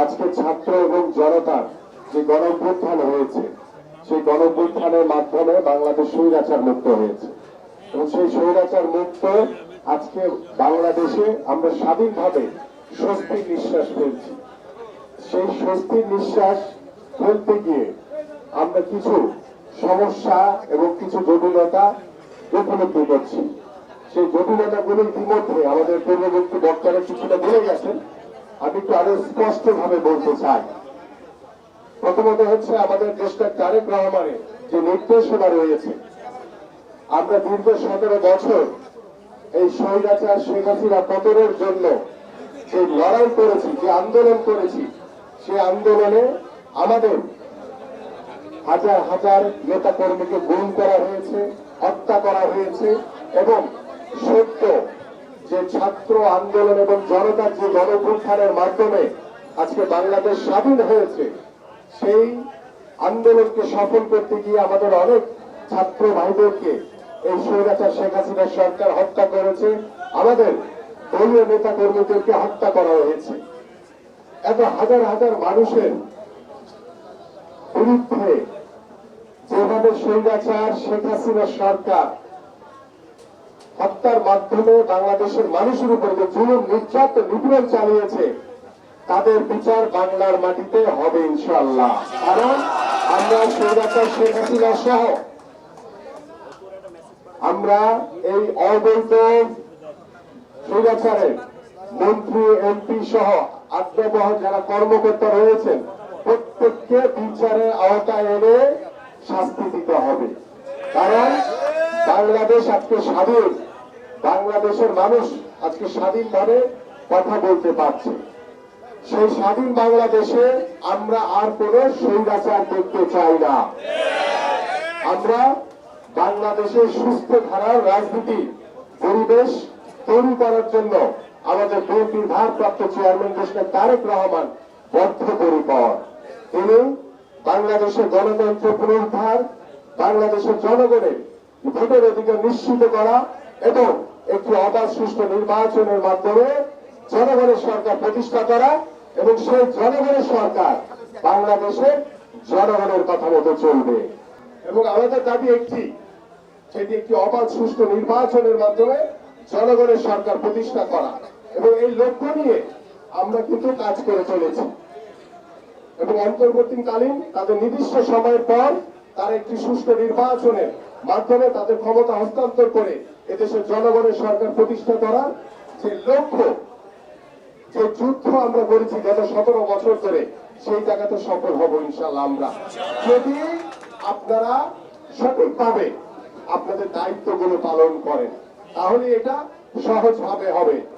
আজকে ছাত্র এবং জনতার যে গণঅভ্যুত্থান হয়েছে, সেই গণঅভ্যুত্থানের মাধ্যমে বাংলাদেশ স্বৈরাচার মুক্ত হয়েছে। এবং সেই স্বৈরাচার মুক্ত আজকে বাংলাদেশে আমরা স্বাধীনভাবে স্বস্তির নিঃশ্বাস ফেলছি। সেই স্বস্তির নিঃশ্বাস ফেলতে গিয়ে আমরা কিছু সমস্যা এবং কিছু জটিলতা উপলব্ধি করছি। সেই জটিলতাগুলো ইতিমধ্যে আমাদের পূর্ববর্তী বক্তারা কিছুটা বলে গেছেন। আমি একটু আরও স্পষ্ট ভাবে বলতে চাই। প্রথমত হচ্ছে আমাদের দেশটা তারেক রহমানের যে নির্দেশনা রয়েছে। আমরা দীর্ঘ সতেরো বছর এই স্বৈরাচার, শেখ হাসিনা পতনের জন্য যে লড়াই করেছি, যে আন্দোলন করেছি, সে আন্দোলনে আমাদের হাজার হাজার নেতা কর্মীকে গুম করা হয়েছে, হত্যা করা হয়েছে এবং ছাত্র আন্দোলন এবং জনতার যে গণপ্রত্থানের মাধ্যমে আজকে বাংলাদেশ স্বাধীন হয়েছে, সেই আন্দোলনকে সফল করতে গিয়ে আমাদের অনেক ছাত্র ভাইদেরকে এই স্বৈরাচার শেখ হাসিনার সরকার হত্যা করেছে, আমাদের দলীয় নেতা কর্মীদেরকে হত্যা করা হয়েছে। এত হাজার হাজার মানুষের বিরুদ্ধে যেভাবে স্বৈরাচার শেখ হাসিনা সরকার হত্যার মাধ্যমে বাংলাদেশের মানুষের উপর যে জুলুম, নির্যাতন, নিপীড়ন চালিয়েছে, তাদের বিচার বাংলার মাটিতে হবে ইনশাল্লাহ কারণ আমরা স্বৈরাচার শেখ হাসিনা সহ আমরা এই অবৈধ স্বৈরাচারের মন্ত্রী এমপি সহ আজ্ঞাবহ যারা কর্মকর্তা রয়েছেন, প্রত্যেককে বিচারের আওতায় এনে শাস্তি দিতে হবে। কারণ বাংলাদেশ আজকে স্বাধীন। বাংলাদেশের মানুষ আজকে স্বাধীনভাবে কথা বলতে পারছে। সেই স্বাধীন বাংলাদেশে আমরা আর কোন স্বৈরাচার দেখতে চাই না। আমরা বাংলাদেশের সুস্থ ধারার রাজনীতি পরিবেশ তৈরি করার জন্য আমাদের বিএনপির ভারপ্রাপ্ত চেয়ারম্যান দেশের তারেক রহমান বদ্ধপরিকর। তিনি বাংলাদেশের গণতন্ত্র পুনরুদ্ধার, বাংলাদেশের জনগণের ভোটের অধিকার নিশ্চিত করা এবং একটি অবাধ সুষ্ঠু নির্বাচনের মাধ্যমে জনগণের সরকার প্রতিষ্ঠা করা এবং সেই জনগণের সরকার বাংলাদেশের জনগণের কথা মতো চলবে। এবং আমাদের দাবি একটি, সেটি একটি অবাধ সুষ্ঠু নির্বাচনের মাধ্যমে জনগণের সরকার প্রতিষ্ঠা করা। এবং এই লক্ষ্য নিয়ে আমরা কিন্তু কাজ করে চলেছি। এবং অন্তর্বর্তীকালীন তাদের নির্দিষ্ট সময়ের পর তারা একটি সুষ্ঠু নির্বাচনের মাধ্যমে তাদের ক্ষমতা হস্তান্তর করে এদেশের জনগণের সরকার প্রতিষ্ঠা করার যে লক্ষ্য, যে যুদ্ধ আমরা করেছি গত সতেরো বছর ধরে, সেই জায়গাতে সফল হব ইনশাল্লাহ আমরা। যদি আপনারা সঠিকভাবে আপনাদের দায়িত্বগুলো পালন করেন, তাহলে এটা সহজভাবে হবে।